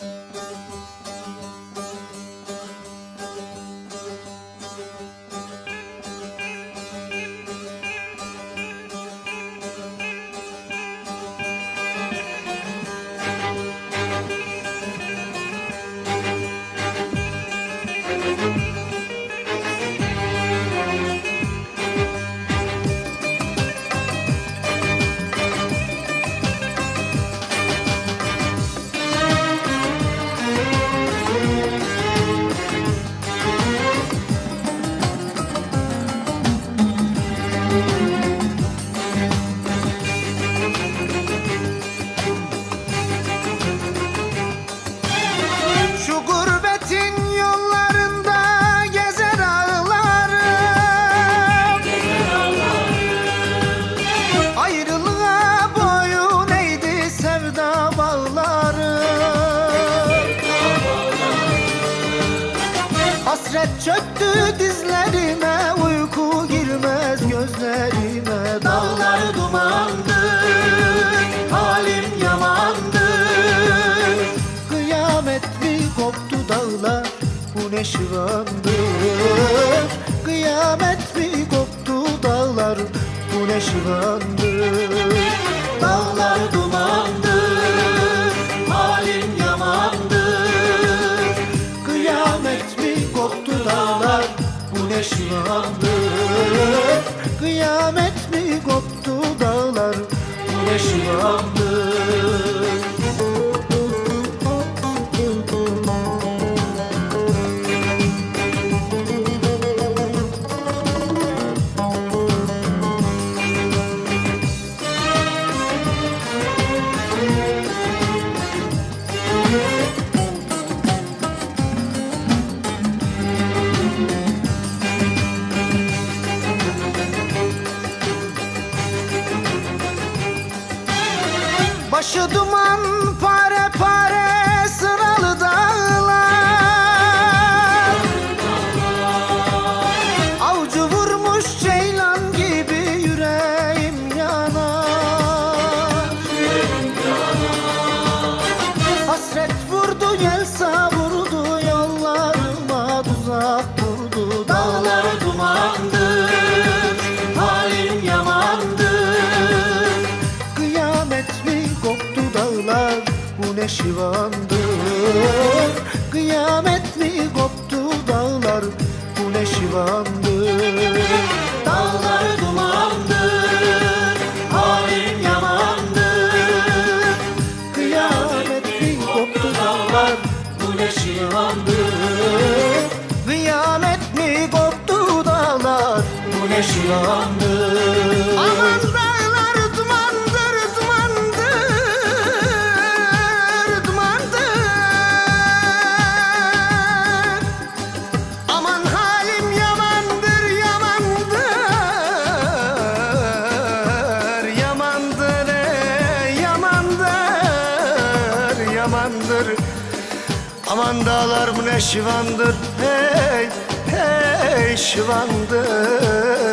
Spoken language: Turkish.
you Hasret çöktü dizlerime Uyku girmez gözlerime. Dağlar dumandır Halim yamandır Kıyamet mi koptu dağlar? Bu ne şivandır Kıyamet mi koptu dağlar? Bu ne şivandır koptu dağlar Bu ne şivandır Kıyamet mi koptu dağlar Bu ne şivandır Başı duman pare pare şivandır Kıyamet mi koptu dağlar? Bu ne şivandır Dağlar dumandır halim yamandır Kıyamet mi koptu dağlar? Bu ne şivandır Kıyamet mi koptu dağlar? Bu ne şivandır yamandır Aman dağlar bu ne şivandır? Hey hey şivandır